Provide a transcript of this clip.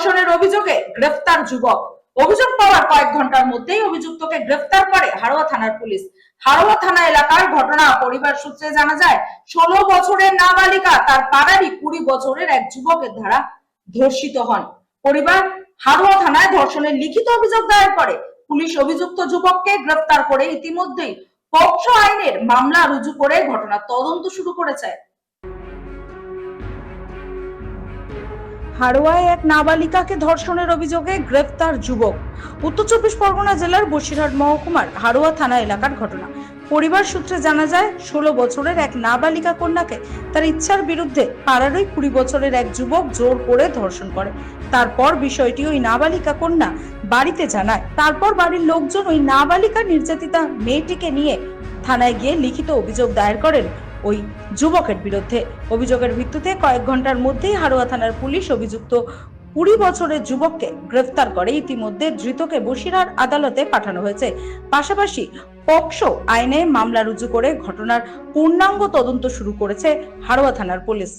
ধর্ষণের অভিযোগে গ্রেফতার যুবক। অভিযোগ পাওয়ার কয়েক ঘণ্টার মধ্যেই অভিযুক্তকে গ্রেফতার করে হাড়োয়া থানার পুলিশ। হাড়োয়া থানা এলাকার ঘটনা পরিবার সূত্রে জানা যায়, ষোলো বছরের নাবালিকা তার পাড়ারই কুড়ি বছরের এক যুবকের দ্বারা ধর্ষিত হন। পরিবার হাড়োয়া থানায় ধর্ষণের লিখিত অভিযোগ দায়ের করে। পুলিশ অভিযুক্ত যুবককে গ্রেফতার করে ইতিমধ্যেই পক্ষ আইনের মামলা রুজু করে ঘটনা তদন্ত শুরু করেছে। হাড়োয়ায় এক নাবালিকাকে ধর্ষণের অভিযোগে গ্রেফতার যুবক। উত্তর চব্বিশ পরগনা জেলার বসিরহাট মহকুমার হাড়োয়া থানা এলাকার ঘটনা। পরিবার সূত্রে জানা যায়, ষোলো বছরের এক নাবালিকা কন্যাকে তার ইচ্ছার বিরুদ্ধে পাড়ারই কুড়ি বছরের এক যুবক জোর করে ধর্ষণ করে। তারপর বিষয়টি ওই নাবালিকা কন্যা বাড়িতে জানায়। তারপর বাড়ির লোকজন ওই নাবালিকা নির্যাতিতা মেয়েটিকে নিয়ে থানায় গিয়ে লিখিত অভিযোগ দায়ের করেন ওই যুবকের বিরুদ্ধে। অভিযোগের ভিত্তিতে কয়েক ঘণ্টার মধ্যেই হাড়ুয়া থানার পুলিশ অভিযুক্ত কুড়ি বছরের যুবককে গ্রেফতার করে। ইতিমধ্যে ধৃতকে বসিরহাট আদালতে পাঠানো হয়েছে। পাশাপাশি পক্সো আইনে মামলা রুজু করে ঘটনার পূর্ণাঙ্গ তদন্ত শুরু করেছে হাড়োয়া থানার পুলিশ।